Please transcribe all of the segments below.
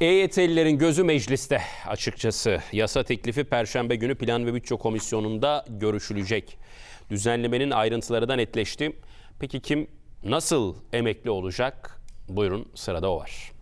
EYT'lilerin gözü mecliste açıkçası. Yasa teklifi Perşembe günü Plan ve Bütçe Komisyonu'nda görüşülecek. Düzenlemenin ayrıntıları da netleşti. Peki kim nasıl emekli olacak? Buyurun sırada o var.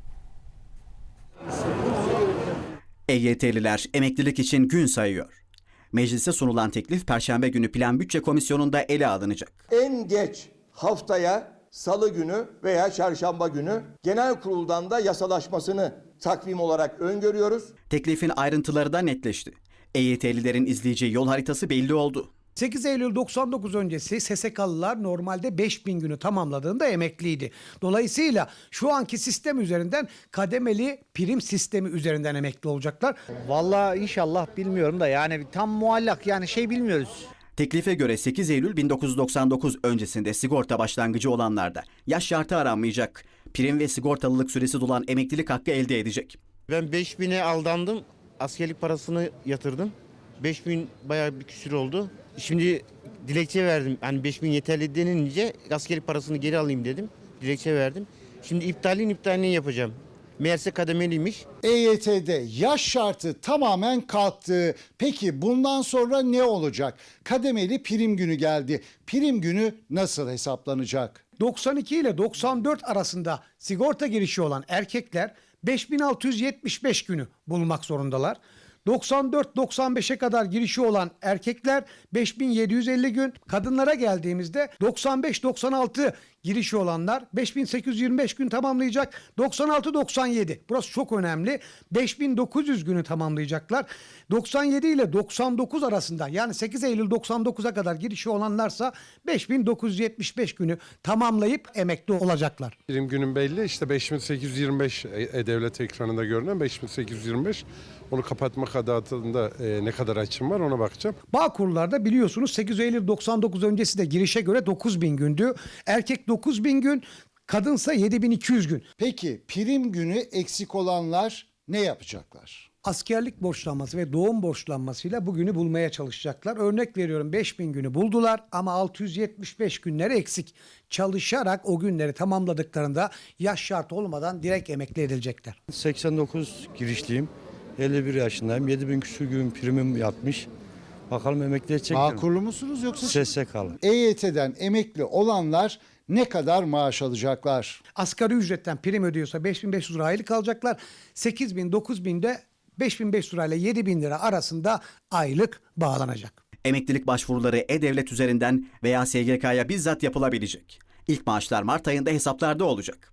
EYT'liler emeklilik için gün sayıyor. Meclise sunulan teklif Perşembe günü Plan Bütçe Komisyonu'nda ele alınacak. en geç haftaya salı günü veya çarşamba günü genel kuruldan da yasalaşmasını takvim olarak öngörüyoruz. Teklifin ayrıntıları da netleşti. EYT'lilerin izleyeceği yol haritası belli oldu. 8 Eylül 99 öncesi SSK'lılar normalde 5000 günü tamamladığında emekliydi. Dolayısıyla şu anki sistem üzerinden kademeli prim sistemi üzerinden emekli olacaklar. Vallahi inşallah bilmiyorum da yani tam muallak yani şey bilmiyoruz. Teklife göre 8 Eylül 1999 öncesinde sigorta başlangıcı olanlarda yaş şartı aranmayacak. Prim ve sigortalılık süresi dolan emeklilik hakkı elde edecek. Ben 5000'e aldandım. Askerlik parasını yatırdım. 5000 bayağı bir küsür oldu. Şimdi dilekçe verdim. Hani 5000 yeterli denince askerlik parasını geri alayım dedim. Dilekçe verdim. Şimdi iptalin iptalini yapacağım. Meğerse kademeliymiş. EYT'de yaş şartı tamamen kalktı. Peki bundan sonra ne olacak? Kademeli prim günü geldi. Prim günü nasıl hesaplanacak? 92 ile 94 arasında sigorta girişi olan erkekler 5675 günü bulmak zorundalar. 94-95'e kadar girişi olan erkekler 5750 gün. Kadınlara geldiğimizde 95-96 girişi olanlar 5825 gün tamamlayacak. 96-97 burası çok önemli. 5900 günü tamamlayacaklar. 97 ile 99 arasında yani 8 Eylül 99'a kadar girişi olanlarsa 5975 günü tamamlayıp emekli olacaklar. Birim günün belli işte 5825 E- E-Devlet ekranında görünen 5825 onu kapatmak adına e, ne kadar açım var ona bakacağım. Bağkurlarda biliyorsunuz 8 Eylül 99 öncesi de girişe göre 9000 gündü. Erkek 9000 gün, kadınsa 7200 gün. Peki prim günü eksik olanlar ne yapacaklar? Askerlik borçlanması ve doğum borçlanmasıyla bugünü bulmaya çalışacaklar. Örnek veriyorum 5000 günü buldular ama 675 günleri eksik. Çalışarak o günleri tamamladıklarında yaş şartı olmadan direkt emekli edilecekler. 89 girişliyim. 51 yaşındayım. 7000 küsur gün primim yatmış. Bakalım emekli edecek mi? Bağkurlu musunuz yoksa? SSK'lı. EYT'den emekli olanlar ne kadar maaş alacaklar? Asgari ücretten prim ödüyorsa 5500 lira aylık alacaklar. 8000 9000 de 5500 lira ile 7000 lira arasında aylık bağlanacak. Emeklilik başvuruları E-Devlet üzerinden veya SGK'ya bizzat yapılabilecek. İlk maaşlar Mart ayında hesaplarda olacak.